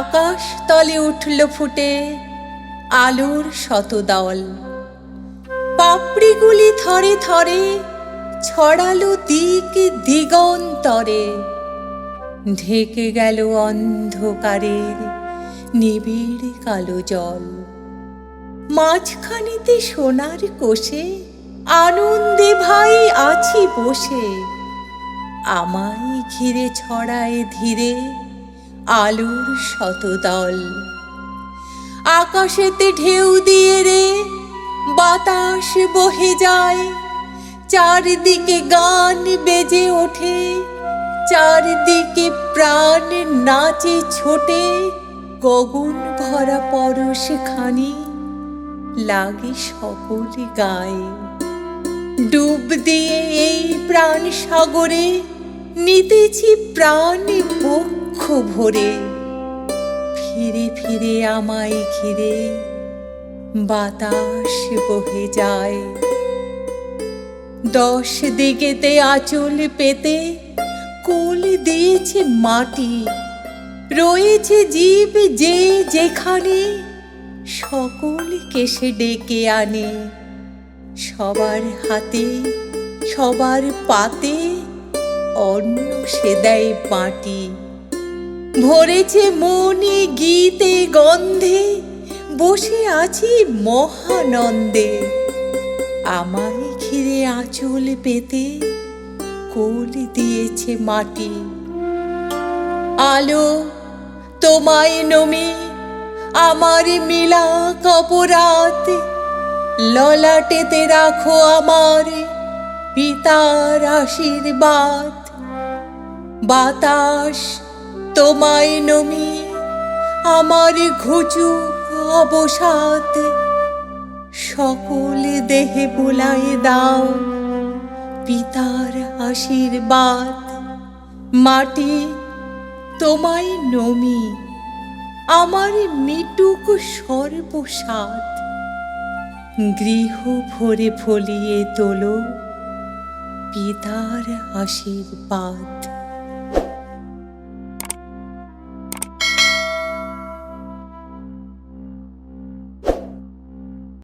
আকাশ তলে উঠল ফুটে আলোর শতদল। পাপড়িগুলি থরে থরে ছড়ালো দিক দিগন্তরে। ঢেকে গেল অন্ধকারের নিবিড় কালো জল। মাঝখানেতে সোনার কোষে আনন্দে ভাই আছি বসে। আমায় ঘিরে ছড়ায় ধীরে আলোর শতদল আকাশেতে ঢেউ দিয়ে রে, বাতাস বহে যায়। চারদিকে গান বেজে ওঠে, চারদিকে প্রাণ নাচে ছোটে। গগন ভরা পরশ খানি লাগে সকলে গায়ে। ডুব দিয়ে এই প্রাণ সাগরে নিতেছি প্রাণ বক্ষ ভরে ফিরে ফিরে আমায় ঘিরে বাতাস বহে যায়। দশ দিকেতে আঁচল পেতে কোল দিয়েছে মাটি, রয়েছে জীব যে যেখানে সকলকে সে ডেকে আনে। সবার হাতে, সবার পাতে অন্ন সে দেয় মাটি। ভরেছে মনে গীতে গন্ধে, বসে আছি মহানন্দে। আমায় ঘিরে আঁচল পেতে কোল দিয়েছে মাটি। আলো তোমায় নমে, আমার মিলা কপরাত। ললাটেতে রাখো আমার পিতার আশীর্বাদ। বাতাস তোমায় নমি আমার ঘুচুক অবসাদ। সকল দেহে বুলাই দাও পিতার আশীর্বাদ। মাটি তোমায় নমি আমার মিটুক সর্বসাদ। গৃহ ভরে ফলিয়ে তোলো পিতার আশীর্বাদ।